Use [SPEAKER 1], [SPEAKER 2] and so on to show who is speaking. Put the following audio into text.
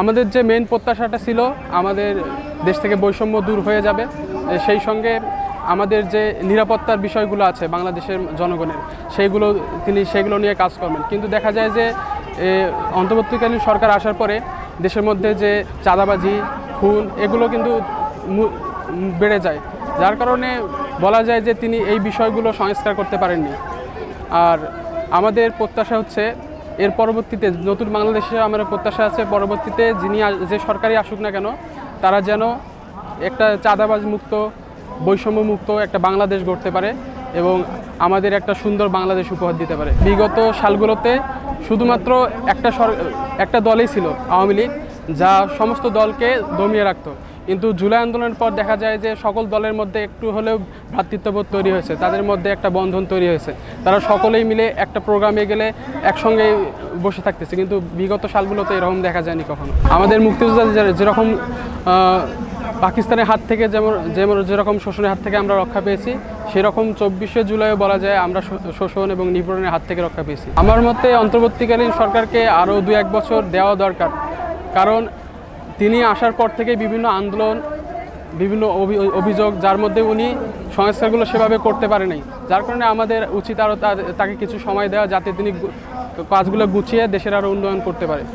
[SPEAKER 1] আমাদের যে মেন প্রত্যাশাটা ছিল, আমাদের দেশ থেকে বৈষম্য দূর হয়ে যাবে। সেই সঙ্গে আমাদের যে নিরাপত্তার বিষয়গুলো আছে বাংলাদেশের জনগণের, সেইগুলো তিনি, সেগুলো নিয়ে কাজ করবেন। কিন্তু দেখা যায় যে অন্তর্বর্তীকালীন সরকার আসার পরে দেশের মধ্যে যে চাঁদাবাজি, খুন, এগুলো কিন্তু বেড়ে যায়। যার কারণে বলা যায় যে তিনি এই বিষয়গুলো সংস্কার করতে পারেননি। আর আমাদের প্রত্যাশা হচ্ছে এর পরবর্তীতে নতুন বাংলাদেশে আমার প্রত্যাশা আছে, পরবর্তীতে যিনি যে সরকারি আসুক না কেন, তারা যেন একটা চাঁদাবাজ মুক্ত, বৈষম্য মুক্ত একটা বাংলাদেশ গড়তে পারে এবং আমাদের একটা সুন্দর বাংলাদেশ উপহার দিতে পারে। বিগত সালগুলোতে শুধুমাত্র একটা সর একটা দলই ছিল আওয়ামী লীগ, যা সমস্ত দলকে দমিয়ে রাখতো। কিন্তু জুলাই আন্দোলনের পর দেখা যায় যে সকল দলের মধ্যে একটু হলেও ভ্রাতৃত্ববোধ তৈরি হয়েছে। তাদের মধ্যে একটা বন্ধন তৈরি হয়েছে। তারা সকলেই মিলে একটা প্রোগ্রামে গেলে একসঙ্গে বসে থাকতেছে। কিন্তু বিগত সালগুলোতে এরকম দেখা যায়নি কখনো। আমাদের মুক্তিযোদ্ধা যেরকম পাকিস্তানের হাত থেকে যেমন যেমন যেরকম শোষণের হাত থেকে আমরা রক্ষা পেয়েছি, সেরকম চব্বিশে জুলাইও বলা যায় আমরা শোষণ এবং নিপীড়নের হাত থেকে রক্ষা পেয়েছি। আমার মতে অন্তর্বর্তীকালীন সরকারকে আরও দু এক বছর দেওয়া দরকার। কারণ তিনি আসার পর থেকে বিভিন্ন আন্দোলন, বিভিন্ন অভিযোগ, যার মধ্যে উনি সংস্কারগুলো সেভাবে করতে পারে নাই। যার কারণে আমাদের উচিত আরও তাকে কিছু সময় দেওয়া যাতে তিনি কাজগুলো গুছিয়ে দেশের আরও উন্নয়ন করতে পারে।